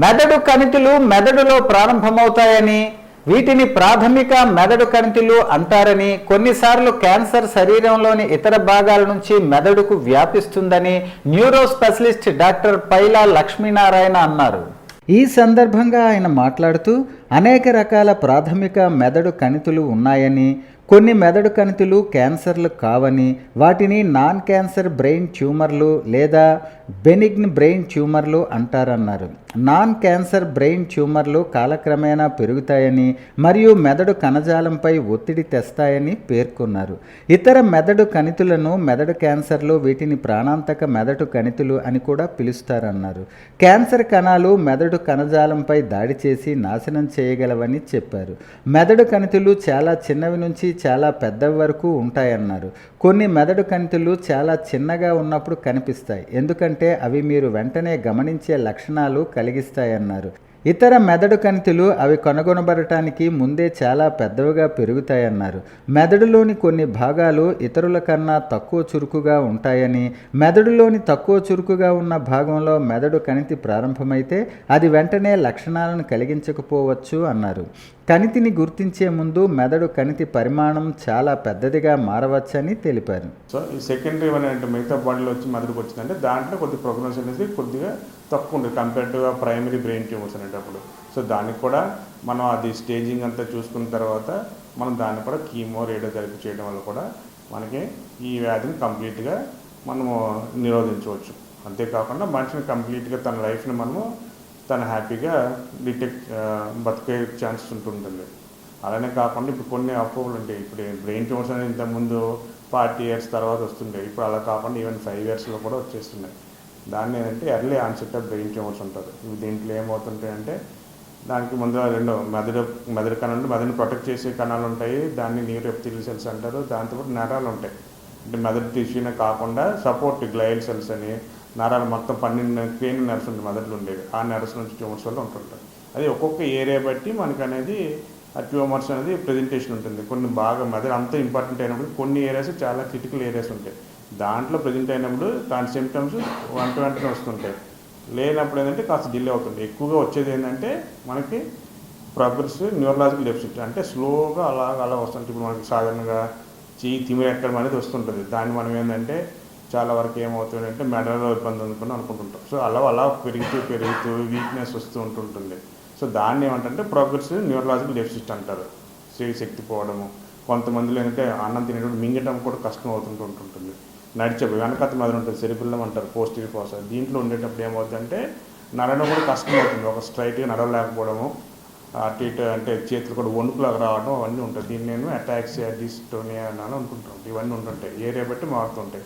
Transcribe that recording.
మెదడు కణితులు మెదడులో ప్రారంభమవుతాయని వీటిని ప్రాథమిక మెదడు కణితులు అంటారని కొన్నిసార్లు క్యాన్సర్ శరీరంలోని ఇతర భాగాల నుంచి మెదడుకు వ్యాపిస్తుందని neuro specialist doctor Paila Lakshminarayana అన్నారు. ఈ సందర్భంగా ఆయన మాట్లాడుతూ అనేక రకాల ప్రాథమిక మెదడు కణితులు ఉన్నాయని కొన్ని మెదడు కణితులు క్యాన్సర్లు కావని వాటిని నాన్ క్యాన్సర్ బ్రెయిన్ ట్యూమర్లు లేదా బెనిగ్న్ బ్రెయిన్ ట్యూమర్లు అంటారన్నారు. నాన్ క్యాన్సర్ బ్రెయిన్ ట్యూమర్లు కాలక్రమేణా పెరుగుతాయని మరియు మెదడు కణజాలంపై ఒత్తిడి తెస్తాయని పేర్కొన్నారు. ఇతర మెదడు కణితులను మెదడు క్యాన్సర్లు వీటిని ప్రాణాంతక మెదడు కణితులు అని కూడా పిలుస్తారన్నారు. క్యాన్సర్ కణాలు మెదడు కణజాలంపై దాడి చేసి నాశనం చేయగలవని చెప్పారు. మెదడు కణితులు చాలా చిన్నవి నుంచి చాలా పెద్దవి వరకు ఉంటాయన్నారు. కొన్ని మెదడు కణితులు చాలా చిన్నగా ఉన్నప్పుడు కనిపిస్తాయి. ఎందుకంటే అవి మీరు వెంటనే గమనించే లక్షణాలు కలిగిస్తాయన్నారు. ఇతర మెదడు కణితులు అవి కనుగొనబడటానికి ముందే చాలా పెద్దవిగా పెరుగుతాయన్నారు. మెదడులోని కొన్ని భాగాలు ఇతరుల కన్నా తక్కువ చురుకుగా ఉంటాయని మెదడులోని తక్కువ చురుకుగా ఉన్న భాగంలో మెదడు కణితి ప్రారంభమైతే అది వెంటనే లక్షణాలను కలిగించకపోవచ్చు అన్నారు. కణితిని గుర్తించే ముందు మెదడు కణితి పరిమాణం చాలా పెద్దదిగా మారవచ్చని తెలిపారు. సో ఈ సెకండరీ వన్ మిగతా బాడీలో వచ్చి మెదడుకు వచ్చిందంటే దాంట్లో కొద్దిగా ప్రోగ్రెస్ అనేది కొద్దిగా తక్కువ ఉంటుంది కంపేర్డ్గా ప్రైమరీ బ్రెయిన్ ట్యూమర్స్ అనేటప్పుడు. సో దానికి కూడా మనం అది స్టేజింగ్ అంతా చూసుకున్న తర్వాత మనం దాన్ని కూడా కీమో రేడియోథెరపీ చేయడం వల్ల కూడా మనకి ఈ వ్యాధిని కంప్లీట్గా మనము నిరోధించవచ్చు. అంతేకాకుండా మనిషిని కంప్లీట్గా తన లైఫ్ని మనము తను హ్యాపీగా డిటెక్ట్ బతికే ఛాన్సెస్ ఉంటుంటుంది. అలానే కాకుండా ఇప్పుడు కొన్ని అప్రూవల్ ఉంటాయి. ఇప్పుడు బ్రెయిన్ ట్యూమర్స్ అనేది ఇంతకుముందు ఫార్టీ ఇయర్స్ తర్వాత వస్తుండే. ఇప్పుడు అలా కాకుండా ఈవెన్ ఫైవ్ ఇయర్స్లో కూడా వచ్చేస్తున్నాయి. దాన్ని ఏంటంటే early onset of brain tumours ఉంటారు ఇవి దీంట్లో ఏమవుతుంటాయి అంటే దానికి ముందు రెండు మెదడు మెదడు కణాలు మెదడుని ప్రొటెక్ట్ చేసే కణాలు ఉంటాయి. దాన్ని న్యూరో ఎప్థీలియల్ సెల్స్ అంటారు. దాంతోపాటు నరాలు ఉంటాయి. అంటే మెదడు టిష్యూనే కాకుండా సపోర్ట్ గ్లైల్ సెల్స్ అని నరాలు మొత్తం పన్నెండు పెయిన్ నర్స్ ఉంటుంది మెదడులో ఉండేవి. ఆ నర్స్ నుంచి ట్యూమర్స్ వల్ల ఉంటుంటాయి. అది ఒక్కొక్క ఏరియా బట్టి మనకు అనేది ట్యూమర్స్ అనేది ప్రజెంటేషన్ ఉంటుంది. కొన్ని బాగా మెదడు అంత ఇంపార్టెంట్ అయినప్పుడు కొన్ని ఏరియాస్ చాలా క్రిటికల్ ఏరియాస్ ఉంటాయి. దాంట్లో ప్రజెంట్ అయినప్పుడు దాని సిమ్టమ్స్ వెంట వెంటనే వస్తుంటాయి. లేనప్పుడు ఏంటంటే కాస్త డిలే అవుతుంది. ఎక్కువగా వచ్చేది ఏంటంటే మనకి ప్రోగ్రెస్ న్యూరలాజికల్ డెఫిసిట్ అంటే స్లోగా అలా అలా వస్తుంటుంది ఇప్పుడు మనకి సాధారణంగా చెయ్యి తిమిరి ఎక్కడం అనేది వస్తుంటుంది. దాన్ని మనం ఏంటంటే చాలా వరకు ఏమవుతుందంటే మెడలో ఇబ్బంది అనుకుని అనుకుంటుంటాం. సో అలా అలా పెరుగుతూ పెరుగుతూ వీక్నెస్ వస్తూ ఉంటుంటుంది. సో దాన్ని ఏమంటే ప్రోగ్రెసివ్ న్యూరలాజికల్ డెఫిసిట్ అంటారు. శక్తి శక్తి పోవడము. కొంతమందిలో ఏంటంటే అన్నం తినేటప్పుడు మింగటం కూడా కష్టం అవుతుంటూ ఉంటుంటుంది. నడిచే వెనకత మీద ఉంటుంది. సెరిపిల్లం అంటారు పోస్టర్ ప్రాసెస్ దీంట్లో ఉండేటప్పుడు ఏమవుతుందంటే నడడం కూడా కష్టం అవుతుంది. ఒక స్ట్రైట్గా నడవలేకపోవడము అటు ఇటు అంటే చేతులు కూడా వణుకులాగా రావడం అవన్నీ ఉంటాయి. దీన్ని నేను అటాక్సియా డిస్టోనియా అని అనుకుంటాం ఇవన్నీ ఉంటుంటాయి. ఏరియా బట్టి మారుతుంటాయి